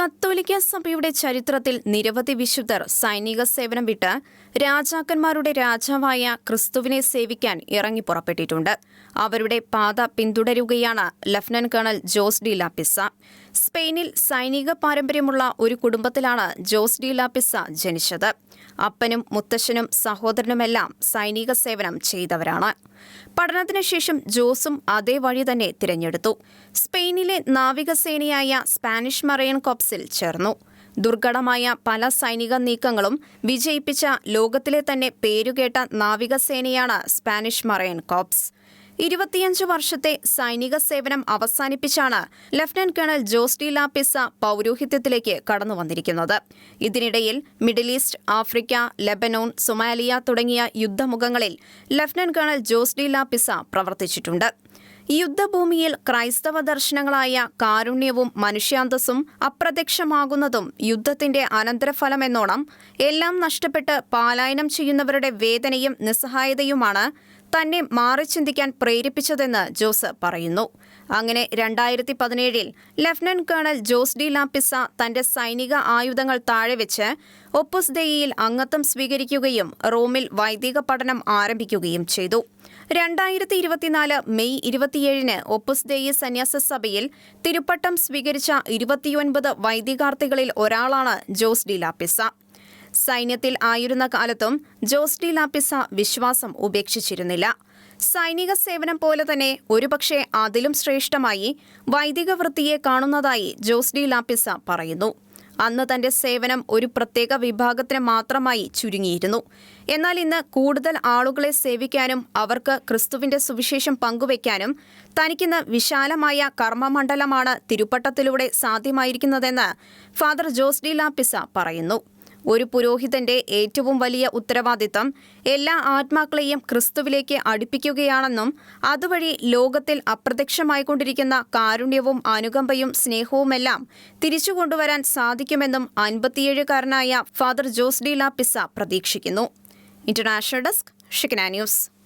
കത്തോലിക്ക സഭയുടെ ചരിത്രത്തിൽ നിരവധി വിശുദ്ധർ സൈനിക സേവനം വിട്ട് രാജാക്കന്മാരുടെ രാജാവായ ക്രിസ്തുവിനെ സേവിക്കാൻ ഇറങ്ങി പുറപ്പെട്ടിട്ടുണ്ട്. അവരുടെ പാത പിന്തുടരുകയാണ് lieutenant colonel Jose de Lapisa. സ്പെയിനിൽ സൈനിക പാരമ്പര്യമുള്ള ഒരു കുടുംബത്തിലാണ് ജോസ് ഡി ലാപ്പിസ ജനിച്ചത്. അപ്പനും മുത്തശ്ശനും സഹോദരനുമെല്ലാം സൈനിക സേവനം ചെയ്തവരാണ്. പഠനത്തിന് ശേഷം ജോസും അതേ വഴി തന്നെ തിരഞ്ഞെടുത്തു. സ്പെയിനിലെ നാവികസേനയായ സ്പാനിഷ് മറൈൻ കോപ്സിൽ ചേർന്നു. ദുർഘടമായ പല സൈനിക നീക്കങ്ങളും വിജയിപ്പിച്ച ലോകത്തിലെ തന്നെ പേരുകേട്ട നാവികസേനയാണ് സ്പാനിഷ് മറൈൻ കോപ്സ്. ഇരുപത്തിയഞ്ച് വർഷത്തെ സൈനിക സേവനം അവസാനിപ്പിച്ചാണ് lieutenant colonel Jose de Lapisa പൗരോഹിത്യത്തിലേക്ക് കടന്നു വന്നിരിക്കുന്നത്. ഇതിനിടയിൽ middle east Africa Lebanon Somalia തുടങ്ങിയ യുദ്ധമുഖങ്ങളിൽ lieutenant colonel Jose de Lapisa പ്രവർത്തിച്ചിട്ടുണ്ട്. യുദ്ധഭൂമിയിൽ ക്രൈസ്തവ ദർശനങ്ങളായ കാരുണ്യവും മനുഷ്യാന്തസ്സും അപ്രത്യക്ഷമാകുന്നതും യുദ്ധത്തിന്റെ അനന്തരഫലമെന്നോണം എല്ലാം നഷ്ടപ്പെട്ട് പാലായനം ചെയ്യുന്നവരുടെ വേദനയും നിസ്സഹായതയുമാണ് തന്നെ മാറി ചിന്തിക്കാൻ പ്രേരിപ്പിച്ചതെന്ന് ജോസ് പറയുന്നു. അങ്ങനെ രണ്ടായിരത്തി പതിനേഴിൽ lieutenant colonel Jose de Lapisa തന്റെ സൈനിക ആയുധങ്ങൾ താഴെ വെച്ച് ഒപ്പുസ് ദെയിയിൽ അംഗത്വം സ്വീകരിക്കുകയും റോമിൽ വൈദിക പഠനം ആരംഭിക്കുകയും ചെയ്തു. രണ്ടായിരത്തി ഇരുപത്തിനാല് മെയ് ഇരുപത്തിയേഴിന് ഒപ്പുസ് ദേയി സന്യാസ സഭയിൽ തിരുപ്പട്ടം സ്വീകരിച്ച ഇരുപത്തിയൊൻപത് വൈദികാർത്ഥികളിൽ ഒരാളാണ് ജോസ് ഡി ലാപ്പിസ. സൈന്യത്തിൽ ആയിരുന്ന കാലത്തും ജോസ് ഡി ലാപ്പിസ വിശ്വാസം ഉപേക്ഷിച്ചിരുന്നില്ല. സൈനിക സേവനം പോലെ തന്നെ ഒരുപക്ഷെ അതിലും ശ്രേഷ്ഠമായി വൈദിക വൃത്തിയെ കാണുന്നതായി ജോസ് ഡി ലാപ്പിസ പറയുന്നു. അന്ന് തന്റെ സേവനം ഒരു പ്രത്യേക വിഭാഗത്തിന് മാത്രമായി ചുരുങ്ങിയിരുന്നു. എന്നാൽ ഇന്ന് കൂടുതൽ ആളുകളെ സേവിക്കാനും അവർക്ക് ക്രിസ്തുവിന്റെ സുവിശേഷം പങ്കുവയ്ക്കാനും തനിക്കിന്ന് വിശാലമായ കർമ്മമണ്ഡലമാണ് തിരുപ്പട്ടത്തിലൂടെ സാധ്യമായിരിക്കുന്നതെന്ന് ഫാദർ ജോസ് ഡി ലാപ്പിസ പറയുന്നു. ഒരു പുരോഹിതന്റെ ഏറ്റവും വലിയ ഉത്തരവാദിത്തം എല്ലാ ആത്മാക്കളെയും ക്രിസ്തുവിലേക്ക് അടുപ്പിക്കുകയാണെന്നും അതുവഴി ലോകത്തിൽ അപ്രത്യക്ഷമായിക്കൊണ്ടിരിക്കുന്ന കാരുണ്യവും അനുകമ്പയും സ്നേഹവുമെല്ലാം തിരിച്ചുകൊണ്ടുവരാൻ സാധിക്കുമെന്നും അൻപത്തിയേഴുകാരനായ ഫാദർ ജോസ് ഡി ലാപ്പിസ പ്രതീക്ഷിക്കുന്നു. International desk Shekinah news.